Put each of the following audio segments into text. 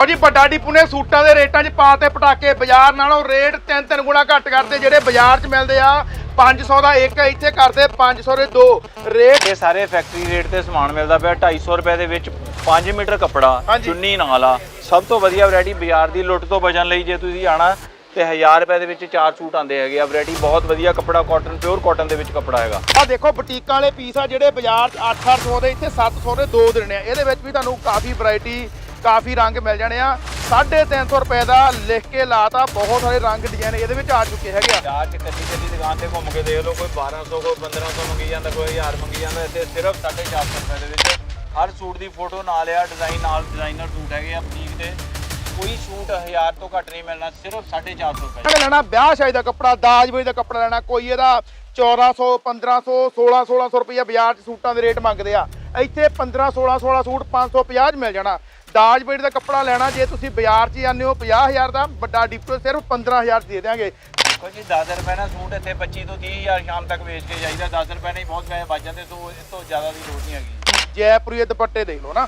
ਉਹ ਜੀ ਵੱਡਾ ਡੀਪੂ ਨੇ ਸੂਟਾਂ ਦੇ ਰੇਟਾਂ 'ਚ ਪਾਤੇ ਪਟਾਕੇ ਬਾਜ਼ਾਰ ਨਾਲੋਂ ਰੇਟ ਤਿੰਨ ਤਿੰਨ ਗੁਣਾ ਘੱਟ ਕਰਦੇ ਜਿਹੜੇ ਬਾਜ਼ਾਰ 'ਚ ਮਿਲਦੇ ਆ 500 ਦਾ ਇੱਕ ਇੱਥੇ ਕਰਦੇ 500 ਦੇ ਦੋ। ਰੇਟ ਇਹ ਸਾਰੇ ਫੈਕਟਰੀ ਰੇਟ ਤੇ ਸਮਾਨ ਮਿਲਦਾ ਪਿਆ 250 ਰੁਪਏ ਦੇ ਵਿੱਚ 5 ਮੀਟਰ ਕੱਪੜਾ ਹਾਂਜੀ। ਚੁੰਨੀ ਨਾਲ ਆ। ਸਭ ਤੋਂ ਵਧੀਆ ਵੈਰਾਈਟੀ ਬਾਜ਼ਾਰ ਦੀ ਲੁੱਟ ਤੋਂ ਬਚਣ ਲਈ ਜੇ ਤੁਸੀਂ ਆਣਾ ਤੇ 1000 ਰੁਪਏ ਦੇ ਵਿੱਚ ਚਾਰ ਸੂਟ ਆਉਂਦੇ ਹੈਗੇ ਆ। ਵੈਰਾਈਟੀ ਬਹੁਤ ਵਧੀਆ ਕੱਪੜਾ ਕਾਟਨ ਪਿਓਰ ਕਾਟਨ ਦੇ ਵਿੱਚ ਕੱਪੜਾ ਹੈਗਾ। ਆ ਦੇਖੋ ਬੁਟੀਕਾਂ ਵਾਲੇ ਪੀਸ ਆ ਜਿਹੜੇ ਬਾਜ਼ਾਰ 'ਚ 8-800 ਦੇ ਇੱਥੇ 700 ਦੇ ਦੋ ਦੇਣੇ ਆ। ਇਹਦੇ ਵਿੱਚ ਵੀ ਤੁਹਾਨੂੰ ਕਾਫੀ ਵੈਰਾਈਟੀ ਕਾਫੀ ਰੰਗ ਮਿਲ ਜਾਣੇ ਆ। 350 ਰੁਪਏ ਦਾ ਲਿਖ ਕੇ ਲਾਤਾ। ਬਹੁਤ ਸਾਰੇ ਰੰਗ ਡਿਜ਼ਾਈਨ ਇਹਦੇ ਵਿੱਚ ਆ ਚੁੱਕੇ ਹੈਗੇ ਆ। ਬਾਜ਼ਾਰ 'ਚ ਕੱਲੀ ਕੱਲੀ ਦੁਕਾਨ ਤੇ ਘੁੰਮ ਕੇ ਦੇਖ ਲਓ ਕੋਈ 1200 ਕੋਈ 1500 ਮੰਗੀ ਜਾਂਦਾ ਕੋਈ 1000 ਮੰਗੀ ਜਾਂਦਾ। ਇੱਥੇ ਸਿਰਫ 450 ਰੁਪਏ ਦੇ ਵਿੱਚ ਹਰ ਸੂਟ ਦੀ ਫੋਟੋ ਨਾਲ ਆ ਡਿਜ਼ਾਈਨ ਨਾਲ ਡਿਜ਼ਾਈਨਰ ਸੂਟ ਹੈਗੇ ਆ ਬੁਟੀਕ ਦੇ ਕੋਈ ਸੂਟ 1000 ਤੋਂ ਘੱਟ ਨਹੀਂ ਮਿਲਣਾ ਸਿਰਫ 450 ਰੁਪਏ। ਲੈਣਾ ਵਿਆਹ ਸ਼ਾਦੀ ਦਾ ਕੱਪੜਾ ਦਾਜ ਵੇਜ ਦਾ ਕੱਪੜਾ ਲੈਣਾ ਕੋਈ ਇਹਦਾ 1400 1500 16 1600 ਰੁਪਏ ਬਾਜ਼ਾਰ 'ਚ ਸੂਟਾਂ ਦੇ ਰੇਟ ਮੰਗਦੇ ਆ। ਇੱਥੇ 15 16 16 ਸੂਟ 550 'ਚ ਮਿਲ ਜਾਣਾ। ਦਾਜ ਵੇਜ ਦਾ ਕੱਪੜਾ ਲੈਣਾ ਜੇ ਤੁਸੀਂ ਬਾਜ਼ਾਰ 'ਚ ਜਾਂਦੇ ਹੋ 50000 ਦਾ ਵੱਡਾ ਡਿਪਟੋ ਸਿਰਫ 15000 'ਚ ਦੇ ਦਿਆਂਗੇ। ਦੇਖੋ ਜੀ 10 ਰੁਪਏ ਨਾਲ ਸੂਟ ਇੱਥੇ 25 ਤੋਂ 30000 ਸ਼ਾਮ ਤੱਕ ਵੇਚ ਕੇ ਜਾਈਦਾ। 10 ਰੁਪਏ ਨਾਲ ਹੀ ਬਹੁਤ ਪੈਸੇ ਬਚ ਜਾਂਦੇ ਸੋ ਇਸ ਤੋਂ ਜ਼ਿਆਦਾ ਦੀ ਲੋੜ ਨਹੀਂ ਹੈਗੀ। ਜੈਪੁਰੀ ਦੇ ਦੁਪੱਟੇ ਦੇਖ ਲਓ ਨਾ।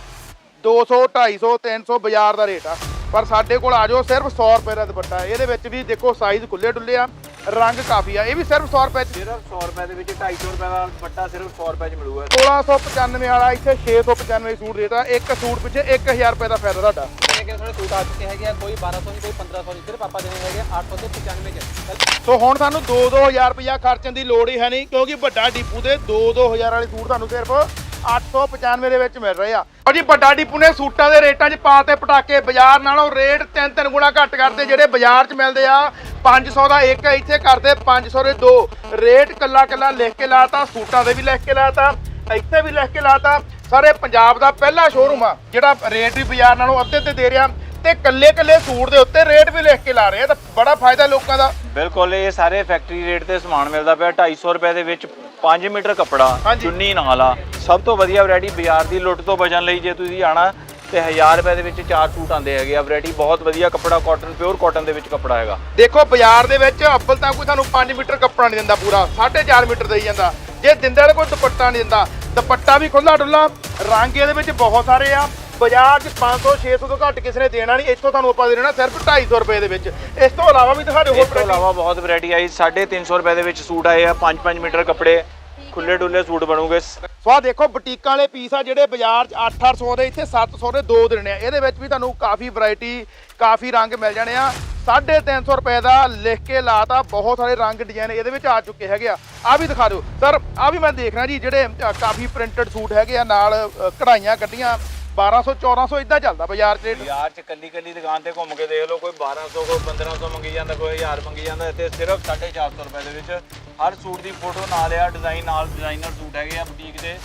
200 250 300 ਬਾਜ਼ਾਰ ਦਾ ਰੇਟ ਆ। ਪਰ ਸਾਡੇ ਕੋਲ ਆ ਜਾਓ ਸਿਰਫ 100 ਰੁਪਏ ਦਾ ਦੁਪੱਟਾ। ਇਹਦੇ ਵਿੱਚ ਵੀ ਦੇਖੋ ਸਾਈਜ਼ ਖੁੱਲੇ ਡੁੱਲੇ ਆ। ਰੰਗ ਕਾਫੀ ਆ ਇਹ ਵੀ ਸਿਰਫ 100 ਰੁਪਏ 'ਚ। ਸਿਰਫ 100 ਰੁਪਏ ਦੇ ਵਿੱਚ 250 ਰੁਪਏ ਦਾ ਦੁਪੱਟਾ ਸਿਰਫ 100 ਰੁਪਏ 'ਚ ਮਿਲੂਗਾ। 1695 ਵਾਲਾ ਇੱਥੇ 695 ਸੂਟ ਦੇਤਾ ਇੱਕ ਸੂਟ ਪਿੱਛੇ 1000 ਰੁਪਏ ਦਾ ਫਾਇਦਾ ਤੁਹਾਡਾ। ਕਿ ਥੋੜੇ ਸੂਟ ਆ ਚੁੱਕੇ ਹੈਗੇ ਆ ਕੋਈ 1200 ਨਹੀਂ ਕੋਈ 1500 ਨਹੀਂ ਸਿਰਫ ਆਪਾਂ ਦੇਣੇ ਹੈਗੇ ਆ 800 ਤੇ 95 ਚ। ਸੋ ਹੁਣ ਸਾਨੂੰ 2-2000 ਰੁਪਇਆ ਖਰਚਣ ਦੀ ਲੋੜ ਹੀ ਹੈ ਨਹੀਂ ਕਿਉਂਕਿ ਵੱਡਾ ਡੀਪੂ ਦੇ 2-2000 ਵਾਲੇ ਸੂਟ ਤੁਹਾਨੂੰ ਸਿਰਫ 895 ਦੇ ਵਿੱਚ ਮਿਲ ਰਹੇ ਆ। ਉਹ ਵੱਡਾ ਡੀਪੂ ਨੇ ਸੂਟਾਂ ਦੇ ਰੇਟਾਂ 'ਚ ਪਾਤੇ ਪਟਾਕੇ ਬਾਜ਼ਾਰ ਨਾਲੋਂ ਰੇਟ ਤਿੰਨ ਤਿੰਨ ਗੁਣਾ ਘੱਟ ਕਰਦੇ, ਜਿਹੜੇ ਬਾਜ਼ਾਰ 'ਚ ਮਿਲਦੇ ਆ। 500 ਦਾ ਇੱਕ ਇੱਥੇ ਕਰਦੇ 500 ਦੇ ਦੋ। ਰੇਟ ਕੱਲਾ ਕੱਲਾ ਲਿਖ ਕੇ ਲਾਤਾ, ਸੂਟਾਂ ਦੇ ਵੀ ਲਿਖ ਕੇ ਲਾਤਾ, ਇੱਥੇ ਵੀ ਲਿਖ ਕੇ ਲਾਤਾ। ਸਾਰੇ ਪੰਜਾਬ ਦਾ ਪਹਿਲਾ ਸ਼ੋਰੂਮ ਆ, ਜਿਹੜਾ ਰੇਟ ਵੀ ਬਾਜ਼ਾਰ ਨਾਲੋਂ ਅੱਧੇ ਤੇ ਦੇ ਰਿਹਾ ਤੇ ਕੱਲੇ ਕੱਲੇ ਸੂਟ ਦੇ ਉੱਤੇ ਰੇਟ ਵੀ ਲਿਖ ਕੇ ਲਾ ਰਹੇ ਆ ਤਾਂ ਬੜਾ ਫਾਇਦਾ ਲੋਕਾਂ ਦਾ। ਬਿਲਕੁਲ, ਇਹ ਸਾਰੇ ਫੈਕਟਰੀ ਰੇਟ ਤੇ ਸਮਾਨ ਮਿਲਦਾ ਪਿਆ। 250 ਰੁਪਏ ਦੇ ਵਿੱਚ 5 ਮੀਟਰ ਕੱਪੜਾ ਹਾਂਜੀ। ਚੁੰਨੀ ਨਾਲ ਆ। ਸਭ ਤੋਂ ਵਧੀਆ ਵੈਰਾਈਟੀ ਬਾਜ਼ਾਰ ਦੀ ਲੁੱਟ ਤੋਂ ਬਚਣ ਲਈ ਜੇ ਤੁਸੀਂ ਆਣਾ ਤੇ 1000 ਰੁਪਏ ਦੇ ਵਿੱਚ ਚਾਰ ਸੂਟ ਆਉਂਦੇ ਹੈਗੇ ਆ। ਵੈਰਾਈਟੀ ਬਹੁਤ ਵਧੀਆ ਕੱਪੜਾ ਕਾਟਨ ਪਿਓਰ ਕਾਟਨ ਦੇ ਵਿੱਚ ਕੱਪੜਾ ਹੈਗਾ। ਦੇਖੋ ਬਾਜ਼ਾਰ ਦੇ ਵਿੱਚ ਅੱਬਲ ਤਾਂ ਕੋਈ ਤੁਹਾਨੂੰ 5 ਮੀਟਰ ਕੱਪੜਾ ਨਹੀਂ ਦਿੰਦਾ ਪੂਰਾ 4.5 ਮੀਟਰ ਦੇਈ ਜਾਂਦਾ। ਜੇ ਦਿੰਦਾ ਤਾਂ ਕੋਈ ਦੁਪੱਟਾ ਨਹੀਂ ਦਿੰਦਾ ਦੁਪੱਟਾ ਵੀ ਖੁੱਲਾ ਡੁੱਲਾ। ਰੰਗ ਇਹਦੇ ਵਿੱਚ ਬਹੁਤ ਸਾਰੇ ਆ। ਬਾਜ਼ਾਰ 'ਚ 500 600 ਤੋਂ ਘੱਟ ਕਿਸੇ ਨੇ ਦੇਣਾ ਨਹੀਂ ਇੱਥੋਂ ਤੁਹਾਨੂੰ ਆਪਾਂ ਦੇ ਦੇਣਾ ਸਿਰਫ 250 ਰੁਪਏ ਦੇ ਵਿੱਚ। ਇਸ ਤੋਂ ਇਲਾਵਾ ਵੀ ਤੁਹਾਡੇ ਇਸ ਹੋਰ ਤੋਂ variety- ਇਲਾਵਾ ਬਹੁਤ ਵੈਰਾਈਟੀ ਆਈ 350 ਰੁਪਏ ਦੇ ਵਿੱਚ ਸੂਟ ਆਏ ਆ 5-5 ਮੀਟਰ ਕੱਪੜੇ। ਖੁੱਲੇ ਡੁੱਲੇ ਸੂਟ ਬਣੂਗੇ। ਸੋ ਆਹ ਦੇਖੋ ਬੁਟੀਕਾਂ ਵਾਲੇ ਪੀਸ ਆ ਜਿਹੜੇ ਬਾਜ਼ਾਰ 'ਚ 8-800 ਦੇ ਇੱਥੇ 700 ਦੇ ਦੋ ਦੇਣੇ ਆ ਇਹਦੇ ਵਿੱਚ ਵੀ ਤੁਹਾਨੂੰ ਕਾਫੀ ਵੈਰਾਈਟੀ ਕਾਫੀ ਰੰਗ ਮਿਲ ਜਾਣੇ ਆ। 350 ਰੁਪਏ ਦਾ ਲਿਖ ਕੇ ਲਾਤਾ ਬਹੁਤ ਸਾਰੇ ਰੰਗ ਡਿਜ਼ਾਈਨ ਇਹਦੇ ਵਿੱਚ ਆ ਚੁੱਕੇ ਹੈਗੇ ਆ। ਆ ਵੀ ਦਿਖਾ ਦਿਓ। ਸਰ ਆ ਵੀ ਮੈਂ ਦੇਖ ਰਿਹਾ ਜੀ ਜਿਹੜੇ ਅ, ਕਾਫੀ ਪ੍ਰਿੰਟਡ ਸੂਟ ਹੈਗੇ ਆ ਨਾਲ ਅ, ਕਢਾਈਆਂ ਕੱਢੀਆਂ। 1200 1400 ਇਦਾਂ ਚੱਲਦਾ ਬਾਜ਼ਾਰ 'ਚ ਰੇਟ ਬਾਜ਼ਾਰ 'ਚ ਕੱਲੀ ਕੱਲੀ ਦੁਕਾਨ ਤੇ ਘੁੰਮ ਕੇ ਦੇਖ ਲਓ ਕੋਈ 1200 ਕੋਈ 1500 ਮੰਗੀ ਜਾਂਦਾ ਕੋਈ 1000 ਮੰਗੀ ਜਾਂਦਾ ਇੱਥੇ ਸਿਰਫ 450 ਰੁਪਏ ਦੇ ਵਿੱਚ ਹਰ ਸੂਟ ਦੀ ਫੋਟੋ ਨਾਲ ਆ ਡਿਜ਼ਾਈਨ ਨਾਲ ਡਿਜ਼ਾਈਨਰ ਸੂਟ ਹੈਗੇ ਆ ਬੁਟੀਕ ਦੇ।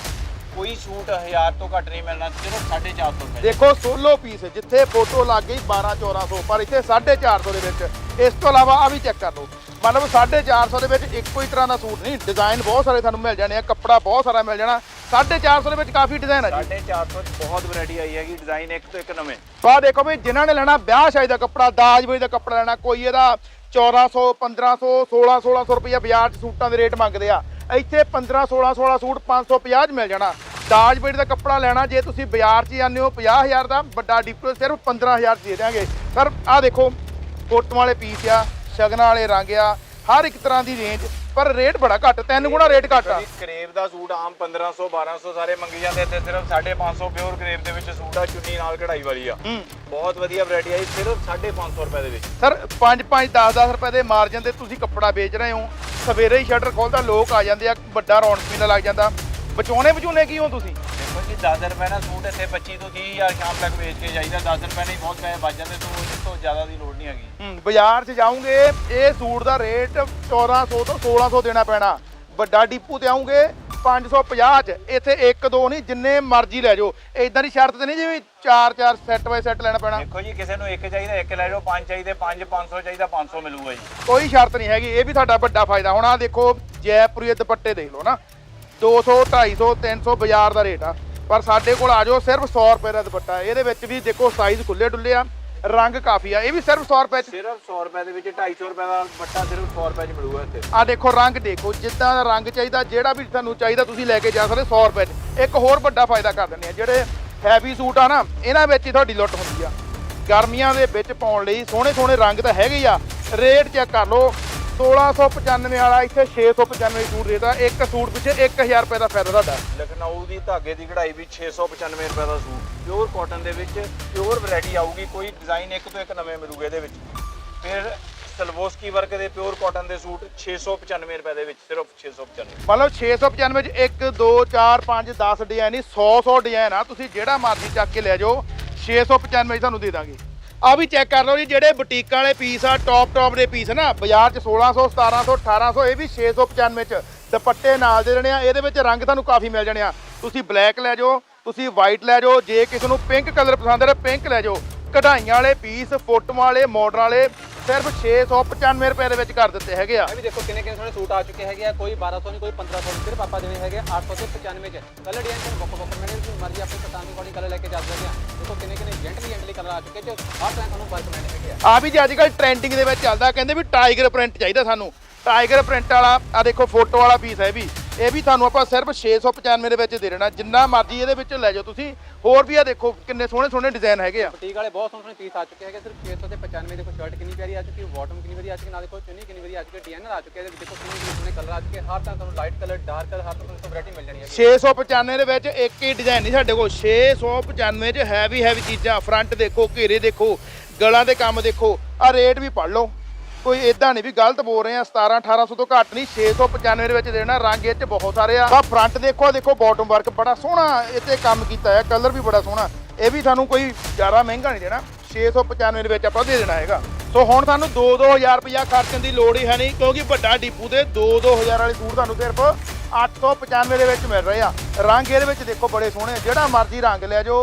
ਕੋਈ ਸੂਟ 1000 ਤੋਂ ਘੱਟ ਨਹੀਂ ਮਿਲਣਾ ਸਿਰਫ 450 ਰੁਪਏ। ਦੇਖੋ ਸੋਲੋ ਪੀਸ ਜਿੱਥੇ ਫੋਟੋ ਲੱਗ ਗਈ 12 1400 ਪਰ ਇੱਥੇ 450 ਦੇ ਵਿੱਚ। ਇਸ ਤੋਂ ਇਲਾਵਾ ਆ ਵੀ ਚੈੱਕ ਕਰ ਲਓ ਮਤਲਬ 450 ਦੇ ਵਿੱਚ ਇੱਕੋ ਹੀ ਤਰ੍ਹਾਂ ਦਾ ਸੂਟ ਨਹੀਂ ਡਿਜ਼ਾਈਨ ਬਹੁਤ ਸਾਰੇ ਤੁਹਾਨੂੰ ਮਿਲ ਜਾਣੇ ਆ ਕੱਪੜਾ ਬਹੁਤ ਸਾਰਾ ਮਿਲ ਜਾਣਾ 450 ਦੇ ਵਿੱਚ ਕਾਫੀ ਡਿਜ਼ਾਈਨ ਆ ਜੀ। 450 'ਚ ਬਹੁਤ ਵੈਰਾਈਟੀ ਆਈ ਹੈਗੀ ਡਿਜ਼ਾਈਨ ਇੱਕ ਤੋਂ ਇੱਕ ਨਵੇਂ। ਆਹ ਦੇਖੋ ਵੀ ਜਿਨ੍ਹਾਂ ਨੇ ਲੈਣਾ ਵਿਆਹ ਸ਼ਾਦੀ ਦਾ ਕੱਪੜਾ ਦਾਜ ਵੇਜ ਦਾ ਕੱਪੜਾ ਲੈਣਾ ਕੋਈ ਇਹਦਾ 1400 1500 16 1600 ਰੁਪਏ ਬਾਜ਼ਾਰ 'ਚ ਸੂਟਾਂ ਦੇ ਰੇਟ ਮੰਗਦੇ ਆ। ਇੱਥੇ 15 16 16 ਸੂਟ 550 'ਚ ਮਿਲ ਜਾਣਾ। ਦਾਜ ਵੇਜ ਦਾ ਕੱਪੜਾ ਲੈਣਾ ਜੇ ਤੁਸੀਂ ਬਾਜ਼ਾਰ 'ਚ ਜਾਂਦੇ ਹੋ 50000 ਦਾ ਵੱਡਾ ਡਿਪਟੋ ਸਿਰਫ 15000 'ਚ ਦੇ ਦਿਆਂਗੇ। ਸਰ ਆਹ ਦੇਖੋ ਕੋਟਨ ਵਾਲੇ ਪੀਸ ਆ ਸ਼ਗਨ ਵਾਲੇ ਰੰਗ ਆ ਹਰ ਇੱਕ ਤਰ੍ਹਾਂ ਦੀ ਰੇਂਜ ਪਰ ਰੇਟ ਬੜਾ ਘੱਟ ਤਿੰਨ ਗੁਣਾ ਰੇਟ ਘੱਟ ਆ। ਕਰੇਵ ਦਾ ਸੂਟ ਆਮ 1500 1200 ਸਾਰੇ ਮੰਗੀ ਜਾਂਦੇ ਇੱਥੇ ਸਿਰਫ 550 ਪਿਓਰ ਕਰੇਵ ਦੇ ਵਿੱਚ ਸੂਟ ਆ ਚੁੰਨੀ ਨਾਲ ਕਢਾਈ ਵਾਲੀ ਆ। ਬਹੁਤ ਵਧੀਆ ਵੈਰਾਈਟੀ ਆਈ ਸਿਰਫ 550 ਰੁਪਏ ਦੇ ਵਿੱਚ। ਸਰ 5 5 10 10 ਰੁਪਏ ਦੇ ਮਾਰਜਨ ਤੇ ਤੁਸੀਂ ਕੱਪੜਾ ਵੇਚ ਰਹੇ ਹੋ। ਸਵੇਰੇ ਹੀ ਸ਼ਟਰ ਖੋਲਦਾ ਲੋਕ ਆ ਜਾਂਦੇ ਆ ਵੱਡਾ ਰੌਣਕ ਮੇਲਾ ਲੱਗ ਜਾਂਦਾ। ਬਚਾਉਣੇ ਬਚੂਨੇ ਕੀ ਹੋ ਤੁਸੀਂ? ਜੀ 10 ਰੁਪਏ ਨਾਲ ਸੂਟ ਇੱਥੇ 25 ਤੋਂ 30000 ਸ਼ਾਮ ਤੱਕ ਵੇਚ ਕੇ ਜਾਈਦਾ 10 ਰੁਪਏ ਨਾਲ ਹੀ ਬਹੁਤ ਪੈਸੇ ਬਚ ਜਾਂਦੇ ਸੋ ਇਸ ਤੋਂ ਜ਼ਿਆਦਾ ਦੀ ਲੋੜ ਨਹੀਂ ਹੈਗੀ। ਹੂੰ ਬਾਜ਼ਾਰ 'ਚ ਜਾਓਗੇ ਇਹ ਸੂਟ ਦਾ ਰੇਟ 1400 ਤੋਂ 1600 ਦੇਣਾ ਪੈਣਾ। ਵੱਡਾ ਡੀਪੂ ਤੇ ਆਉਂਗੇ 550 ਚ ਇੱਥੇ ਇੱਕ ਦੋ ਨਹੀਂ ਜਿੰਨੇ ਮਰਜ਼ੀ ਲੈ ਜਾਓ। ਇਦਾਂ ਦੀ ਸ਼ਰਤ ਤੇ ਨਹੀਂ ਜਿਵੇਂ ਚਾਰ ਚਾਰ ਸੈੱਟ ਬਾਈ ਸੈੱਟ ਲੈਣਾ ਪੈਣਾ। ਦੇਖੋ ਜੀ ਕਿਸੇ ਨੂੰ ਇੱਕ ਚਾਹੀਦਾ ਇੱਕ ਲੈ ਜਾਓ ਪੰਜ ਚਾਹੀਦੇ ਪੰਜ 500 ਚਾਹੀਦਾ 500 ਮਿਲੂਗਾ ਜੀ। ਕੋਈ ਸ਼ਰਤ ਨਹੀਂ ਹੈਗੀ ਇਹ ਵੀ ਤੁਹਾਡਾ ਵੱਡਾ ਫਾਇਦਾ। ਹੁਣ ਆ ਦੇਖੋ ਜੈਪੁਰੀ ਦੁਪੱਟੇ ਦੇਖ ਲਓ ਨਾ। 200 250 300 ਬਾਜ਼ਾਰ ਦਾ ਰੇਟ ਆ। ਪਰ ਸਾਡੇ ਕੋਲ ਆ ਜਾਓ ਸਿਰਫ 100 ਰੁਪਏ ਦਾ ਦੁਪੱਟਾ। ਇਹਦੇ ਵਿੱਚ ਵੀ ਦੇਖੋ ਸਾਈਜ਼ ਖੁੱਲੇ ਡੁੱਲੇ ਆ ਰੰਗ ਕਾਫੀ ਆ। ਇਹ ਵੀ ਸਿਰਫ 100 ਰੁਪਏ ਚ। ਸਿਰਫ 100 ਰੁਪਏ ਦੇ ਵਿੱਚ 250 ਰੁਪਏ ਦਾ ਬੱਟਾ ਸਿਰਫ 100 ਰੁਪਏ 'ਚ ਮਿਲੂਗਾ ਇੱਥੇ। ਆ ਦੇਖੋ ਰੰਗ ਦੇਖੋ ਜਿੱਦਾਂ ਦਾ ਰੰਗ ਚਾਹੀਦਾ ਜਿਹੜਾ ਵੀ ਤੁਹਾਨੂੰ ਚਾਹੀਦਾ ਤੁਸੀਂ ਲੈ ਕੇ ਜਾ ਸਕਦੇ 100 ਰੁਪਏ 'ਚ। ਇੱਕ ਹੋਰ ਵੱਡਾ ਫਾਇਦਾ ਕਰ ਦਿੰਦੇ ਆ ਜਿਹੜੇ ਹੈਵੀ ਸੂਟ ਆ ਨਾ ਇਹਨਾਂ ਵਿੱਚ ਹੀ ਤੁਹਾਡੀ ਲੁੱਟ ਹੁੰਦੀ ਆ। ਗਰਮੀਆਂ ਦੇ ਵਿੱਚ ਪਾਉਣ ਲਈ ਸੋਹਣੇ ਸੋਹਣੇ ਰੰਗ ਤਾਂ ਹੈਗੇ ਆ। ਰੇਟ ਚੈੱਕ ਕਰ ਲਓ 1695 ਵਾਲਾ ਇੱਥੇ 695 ਸੂਟ ਰੇਟ ਆ। ਇੱਕ ਸੂਟ ਪਿੱਛੇ 1000 ਰੁਪਏ ਦਾ ਫਾਇਦਾ ਤੁਹਾਡਾ। ਲਖਨਊ ਦੀ ਧਾਗੇ ਦੀ ਕਢਾਈ ਵੀ 695 ਰੁਪਏ ਦਾ ਸੂਟ। ਪਿਓਰ ਕਾਟਨ ਦੇ ਵਿੱਚ ਪਿਓਰ ਵੈਰਾਈਟੀ ਆਊਗੀ ਕੋਈ ਡਿਜ਼ਾਈਨ ਇੱਕ ਤੋਂ ਇੱਕ ਨਵੇਂ ਮਿਲੂਗੇ ਇਹਦੇ ਵਿੱਚ। ਫਿਰ ਸਲਵੋਸਕੀ ਵਰਕ ਦੇ ਪਿਓਰ ਕਾਟਨ ਦੇ ਸੂਟ 695 ਰੁਪਏ ਦੇ ਵਿੱਚ ਸਿਰਫ 695 ਮਤਲਬ 695 ਚ 1 2 4 5 10 ਡਿਜ਼ਾਈਨ ਨਹੀਂ 100 100 ਡਿਜ਼ਾਈਨ ਆ। ਤੁਸੀਂ ਜਿਹੜਾ ਮਰਜ਼ੀ ਚੱਕ ਕੇ ਲੈ ਜਾਓ 695 ਤੁਹਾਨੂੰ ਦੇ ਦਾਂਗੇ। ਆ ਵੀ ਚੈੱਕ ਕਰ ਲਓ ਜੀ, ਜਿਹੜੇ ਬੁਟੀਕਾਂ ਵਾਲੇ ਪੀਸ ਆ ਟੌਪ ਟੌਪ ਦੇ ਪੀਸ ਨਾ, ਬਾਜ਼ਾਰ 'ਚ 1600 1700 1800 ਇਹ ਵੀ 695 ਚ ਦੁਪੱਟੇ ਨਾਲ ਦੇ ਦੇਣੇ ਆ। ਇਹਦੇ ਵਿੱਚ ਰੰਗ ਤੁਹਾਨੂੰ ਕਾਫੀ ਮਿਲ ਜਾਣੇ ਆ। ਤੁਸੀਂ ਬਲੈਕ ਲੈ ਜਾਓ, ਤੁਸੀਂ ਵਾਈਟ ਲੈ ਜਾਓ, ਜੇ ਕਿਸੇ ਨੂੰ ਪਿੰਕ ਕਲਰ ਪਸੰਦ ਹੈ ਪਿੰਕ ਲੈ ਜਾਓ। ਕਢਾਈਆਂ ਵਾਲੇ ਪੀਸ ਫੋਟੋਆਂ ਵਾਲੇ ਮਾਡਲ ਵਾਲੇ ਸਿਰਫ 695 ਰੁਪਏ ਦੇ ਵਿੱਚ ਕਰ ਦਿੱਤੇ ਹੈਗੇ ਆ। ਇਹ ਵੀ ਦੇਖੋ ਕਿੰਨੇ ਕਿੰਨੇ ਸੋਹਣੇ ਸੂਟ ਆ ਚੁੱਕੇ ਹੈਗੇ ਆ। ਕੋਈ 1200 ਨਹੀਂ ਕੋਈ 1500 ਨਹੀਂ ਸਿਰਫ ਆਪਾਂ ਦੇਣੇ ਹੈਗੇ 800 ਤੇ 95 ਚ। ਕਲਰ ਡਿਜ਼ਾਈਨ ਤੁਹਾਨੂੰ ਬੱਕੋ ਬੱਕੋ ਮੈਨੇ ਤੁਸੀਂ ਮਰਜ਼ੀ ਆਪਣੀ ਪਸੰਦ ਦੀ ਕਲਰ ਲੈ ਕੇ ਜਾ ਸਕਦੇ ਆ। ਦੇਖੋ ਕਿੰਨੇ ਕਿੰਨੇ ਜੈਂਟਲੀ ਜੈਂਟਲੀ ਕਲਰ ਆ ਚੁੱਕੇ ਚ। ਹਰ ਤਰ੍ਹਾਂ ਤੁਹਾਨੂੰ ਵਰਕ ਮੈਨੇ ਹੈਗੇ ਆ। ਆ ਵੀ ਜੀ ਅੱਜ ਕੱਲ ਟ੍ਰੈਂਡਿੰਗ ਦੇ ਵਿੱਚ ਚੱਲਦਾ ਕਹਿੰਦੇ ਵੀ ਟਾਈਗਰ ਪ੍ਰਿੰਟ ਚਾਹੀਦਾ ਸਾਨੂੰ। ਟਾਈਗਰ ਪ੍ਰਿੰਟ ਵਾਲਾ ਆ ਦੇਖੋ ਫੋਟੋ ਵਾਲਾ ਪੀਸ ਹੈ ਵੀ। ਇਹ ਵੀ ਤੁਹਾਨੂੰ ਆਪਾਂ ਸਿਰਫ 695 ਦੇ ਵਿੱਚ ਦੇ ਦੇਣਾ ਜਿੰਨਾ ਮਰਜ਼ੀ ਇਹਦੇ ਵਿੱਚ ਲੈ ਜਾਓ ਤੁਸੀਂ। ਹੋਰ ਵੀ ਆ ਦੇਖੋ ਕਿੰਨੇ ਸੋਹਣੇ ਸੋਹਣੇ ਡਿਜ਼ਾਈਨ ਹੈਗੇ ਆ। ਬੁਟੀਕ ਵਾਲੇ ਬਹੁਤ ਸੋਹਣੇ ਸੋਹਣੇ ਪੀਸ ਆ ਚੁੱਕੇ ਹੈਗੇ ਸਿਰਫ 600 ਤੇ 95 ਦੇਖੋ ਸ਼ਰਟ ਕਿੰਨੀ ਪਿਆਰੀ ਆ ਚੁੱਕੀ ਹੈ ਬਾਟਮ ਕਿੰਨੀ ਵਧੀਆ ਆ ਚੁੱਕੀ ਨਾਲ ਦੇਖੋ ਚੁੰਨੀ ਕਿੰਨੀ ਵਧੀਆ ਆ ਚੁੱਕੀ ਹੈ ਡਿਜ਼ਾਈਨਰ ਆ ਚੁੱਕੇ ਹੈ ਇਹਦੇ ਵਿੱਚ ਦੇਖੋ ਕਿੰਨੇ ਸੋਹਣੇ ਕਲਰ ਆ ਚੁੱਕੇ ਹਰ ਤਰ੍ਹਾਂ ਤੁਹਾਨੂੰ ਲਾਈਟ ਕਲਰ ਡਾਰਕ ਕਲਰ ਹਰ ਤਰ੍ਹਾਂ ਤੁਹਾਨੂੰ ਵੈਰਾਈਟੀ ਮਿਲ ਜਾਣੀ ਹੈਗੀ। 695 ਦੇ ਵਿੱਚ ਇੱਕ ਹੀ ਡਿਜ਼ਾਈਨ ਨਹੀਂ ਸਾਡੇ ਕੋਲ। 695 ਚ ਹੈਵੀ ਹੈਵੀ ਚੀਜ਼ਾਂ ਫਰੰਟ ਦੇਖੋ ਘੇਰੇ ਦੇਖੋ ਗਲਾਂ ਦੇ ਕੰਮ ਦੇਖੋ ਆ ਰੇਟ ਵੀ ਪੜ ਲਓ। ਕੋਈ ਇਦਾਂ ਨਹੀਂ ਵੀ ਗਲਤ ਬੋਲ ਰਹੇ ਆ 17 1800 ਤੋਂ ਘੱਟ ਨਹੀਂ 695 ਦੇ ਵਿੱਚ ਦੇਣਾ, ਰੰਗ ਇਹ ਚ ਬਹੁਤ ਸਾਰੇ ਆ। ਆ ਫਰੰਟ ਦੇਖੋ ਦੇਖੋ ਬਾਟਮ ਵਰਕ ਬੜਾ ਸੋਹਣਾ ਇੱਥੇ ਕੰਮ ਕੀਤਾ ਹੈ ਕਲਰ ਵੀ ਬੜਾ ਸੋਹਣਾ। ਇਹ ਵੀ ਸਾਨੂੰ ਕੋਈ ਜ਼ਿਆਦਾ ਮਹਿੰਗਾ ਨਹੀਂ ਦੇਣਾ 695 ਦੇ ਵਿੱਚ ਆਪਾਂ ਦੇ ਦੇਣਾ ਹੈਗਾ। ਸੋ ਹੁਣ ਤੁਹਾਨੂੰ 2-2000 ਰੁਪਇਆ ਖਰਚਣ ਦੀ ਲੋੜ ਹੀ ਹੈ ਨਹੀਂ, ਕਿਉਂਕਿ ਵੱਡਾ ਡੀਪੂ ਦੇ 2-2000 ਵਾਲੇ ਸੂਟ ਤੁਹਾਨੂੰ ਸਿਰਫ 895 ਦੇ ਵਿੱਚ ਮਿਲ ਰਹੇ ਆ। ਰੰਗ ਇਹਦੇ ਵਿੱਚ ਦੇਖੋ ਬੜੇ ਸੋਹਣੇ ਜਿਹੜਾ ਮਰਜ਼ੀ ਰੰਗ ਲੈ ਜਾਓ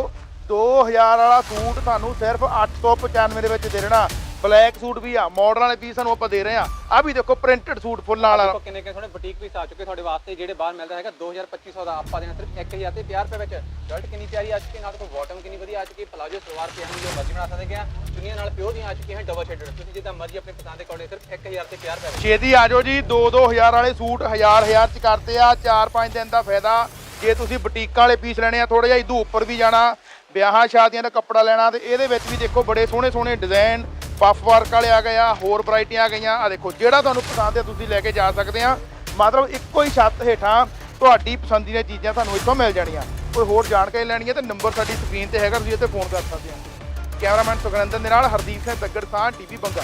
2000 ਵਾਲਾ ਸੂਟ ਤੁਹਾਨੂੰ ਸਿਰਫ 895 ਦੇ ਵਿੱਚ ਦੇ ਦੇਣਾ। ਬਲੈਕ ਸੂਟ ਵੀ ਆ ਮਾਡਰਨ ਵਾਲੇ ਪੀਸ ਸਾਨੂੰ ਆਪਾਂ ਦੇ ਰਹੇ ਆ ਆ ਵੀ ਦੇਖੋ ਪ੍ਰਿੰਟਡ ਸੂਟ ਫੁੱਲਾਂ ਵਾਲਾ। ਦੇਖੋ ਕਿੰਨੇ ਕਿੰਨੇ ਸੋਹਣੇ ਬੁਟੀਕ ਪੀਸ ਆ ਚੁੱਕੇ ਤੁਹਾਡੇ ਵਾਸਤੇ ਜਿਹੜੇ ਬਾਹਰ ਮਿਲਦਾ ਹੈਗਾ 2250 ਦਾ ਆਪਾਂ ਦੇਣਾ ਸਿਰਫ 1000 ਤੇ 50 ਰੁਪਏ ਵਿੱਚ। ਸ਼ਰਟ ਕਿੰਨੀ ਪਿਆਰੀ ਆ ਚੁੱਕੀ ਨਾਲ ਦੇਖੋ ਬਾਟਮ ਕਿੰਨੀ ਵਧੀਆ ਆ ਚੁੱਕੀ ਪਲਾਜੋ ਸਲਵਾਰ ਪਜਾਮੀ ਜੋ ਮਰਜ਼ੀ ਬਣਾ ਸਕਦੇ ਆ। ਚੁੰਨੀਆਂ ਨਾਲ ਪਿਓਰ ਦੀਆਂ ਆ ਚੁੱਕੀਆਂ ਹਨ ਡਬਲ ਸ਼ੇਡਡ ਤੁਸੀਂ ਜਿੱਦਾਂ ਮਰਜ਼ੀ ਆਪਣੀ ਪਸੰਦ ਦੇ ਅਕੋਰਡਿੰਗ ਸਿਰਫ 1000 ਤੇ 50 ਰੁਪਏ ਛੇਤੀ ਆ ਜਾਓ ਜੀ 2-2000 ਵਾਲੇ ਸੂਟ 1000-1000 ਚ ਕਰਤੇ ਆ 4-5 ਦਿਨ ਦਾ ਫਾਇਦਾ। ਜੇ ਤੁਸੀਂ ਬੁਟੀਕਾਂ ਵਾਲੇ ਪੀਸ ਲੈਣੇ ਆ ਥੋੜਾ ਜਿਹਾ ਇਦੋਂ ਉੱਪਰ ਵੀ ਜਾਣਾ ਵਿਆਹਾਂ ਸ਼ਾਦੀਆਂ ਦਾ ਕੱਪੜਾ ਲੈਣਾ ਤੇ ਇਹਦੇ ਵਿੱਚ ਵੀ ਦੇਖੋ ਬੜੇ ਸੋਹਣੇ ਸੋਹਣੇ ਡਿਜ਼ਾਈਨ ਪਫ ਵਰਕ ਵਾਲੇ ਆ ਗਏ ਆ, ਹੋਰ ਵੈਰਾਈਟੀਆਂ ਆ ਗਈਆਂ। ਆ ਦੇਖੋ, ਜਿਹੜਾ ਤੁਹਾਨੂੰ ਪਸੰਦ ਹੈ, ਤੁਸੀਂ ਲੈ ਕੇ ਜਾ ਸਕਦੇ ਆ। ਮਤਲਬ ਇੱਕੋ ਹੀ ਛੱਤ ਹੇਠਾਂ ਤੁਹਾਡੀ ਪਸੰਦੀ ਦੀਆਂ ਚੀਜ਼ਾਂ ਤੁਹਾਨੂੰ ਇੱਥੋਂ ਮਿਲ ਜਾਣੀਆਂ। ਕੋਈ ਹੋਰ ਜਾਣਕਾਰੀ ਲੈਣੀ ਹੈ ਤੇ ਨੰਬਰ ਸਾਡੀ ਸਕਰੀਨ ਤੇ ਹੈਗਾ, ਤੁਸੀਂ ਇੱਥੇ ਫੋਨ ਕਰ ਸਕਦੇ ਆ ਕੈਮਰਾਮੈਨ ਸੁਖਨੰਦਨ ਦੇ ਨਾਲ ਹਰਦੀਪ ਸਿੰਘ ਦੱਗੜ ਸਾਹ ਟੀਵੀ ਬੰਗਾ